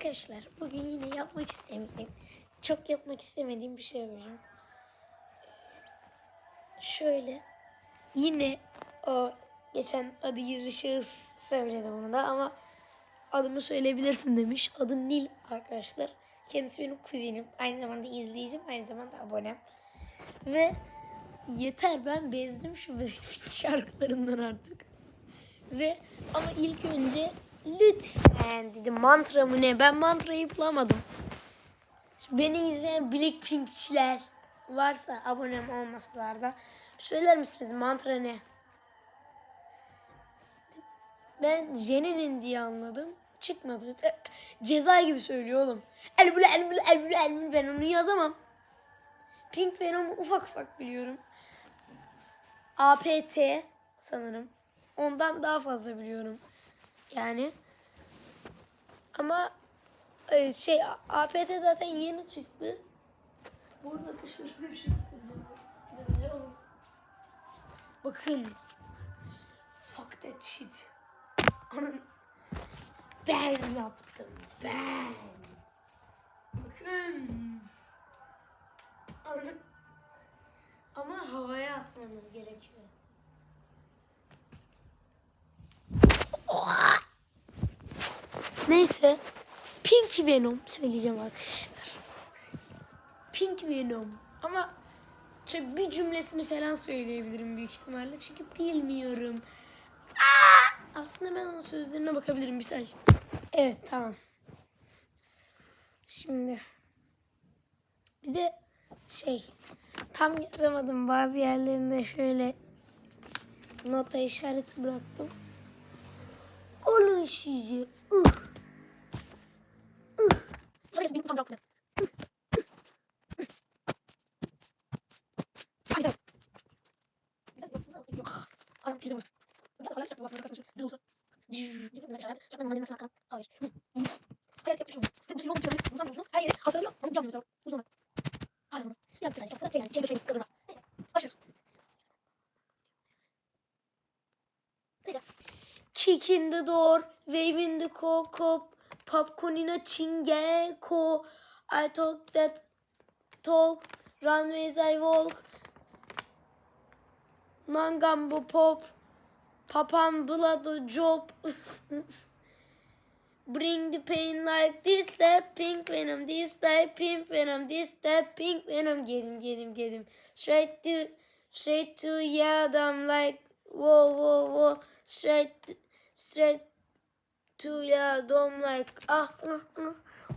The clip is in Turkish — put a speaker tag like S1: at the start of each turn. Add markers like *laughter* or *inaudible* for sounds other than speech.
S1: Arkadaşlar bugün yine yapmak istemediğim, çok yapmak istemediğim bir şey yapacağım. Şöyle yine o geçen adı gizli şahıs söyledi bunu da ama adımı söyleyebilirsin demiş. Adı Nil arkadaşlar. Kendisi benim kuzenim. Aynı zamanda izleyicim, aynı zamanda abonem. Ve yeter ben bezdim şu *laughs* şarkılarından artık. Ve ama ilk önce lütfen dedi mantra mı ne? Ben mantrayı bulamadım. Şimdi beni izleyen Blackpinkçiler varsa abonem olmasalar da söyler misiniz mantra ne? Ben Jenny'nin diye anladım. Çıkmadı. *laughs* Ceza gibi söylüyor oğlum. Elbule elbule elbule elbule ben onu yazamam. Pink Venom'u ufak ufak biliyorum. APT sanırım. Ondan daha fazla biliyorum. Yani ama e, şey APT zaten yeni çıktı. Burada arkadaşlar size bir şey göstereceğim. Bir önce onu- Bakın. Fuck that shit. Anam. Ben yaptım. Ben. Bakın. Ama havaya atmanız gerekiyor. Neyse. Pink Venom söyleyeceğim arkadaşlar. Pink Venom. Ama bir cümlesini falan söyleyebilirim büyük ihtimalle. Çünkü bilmiyorum. Aa! Aslında ben onun sözlerine bakabilirim bir saniye. Evet tamam. Şimdi bir de şey tam yazamadım bazı yerlerinde şöyle nota işareti bıraktım. Olun sizi. Şöyle fotoğraflı. Haydi. Adam bize vurdu. Hayal yaptı basına kaçmış. Düz olsa. Çok normal demesine kalkan. Hayır. Hayal yapmış oldu. Bu silahı çıkarıyor. Uzan yolculuğu. Her yere hasarlıyor. Onu can gözler. Uzun. Hayır bunu. Yaptı sadece. Çok da yani. Şey böyle kadına. Neyse. Başlıyoruz. Neyse. Kick in the door, wave in the coco, popcorn in a chingeko. I talk that talk, runways I walk. Nangambo pop, papan blood job. *laughs* Bring the pain like this step, pink venom, this step, pink venom, this step, pink venom. Geldim, geldim, geldim. Straight to, straight to yadam like, whoa, whoa, whoa. Straight, straight to yeah don't like ah uh, uh,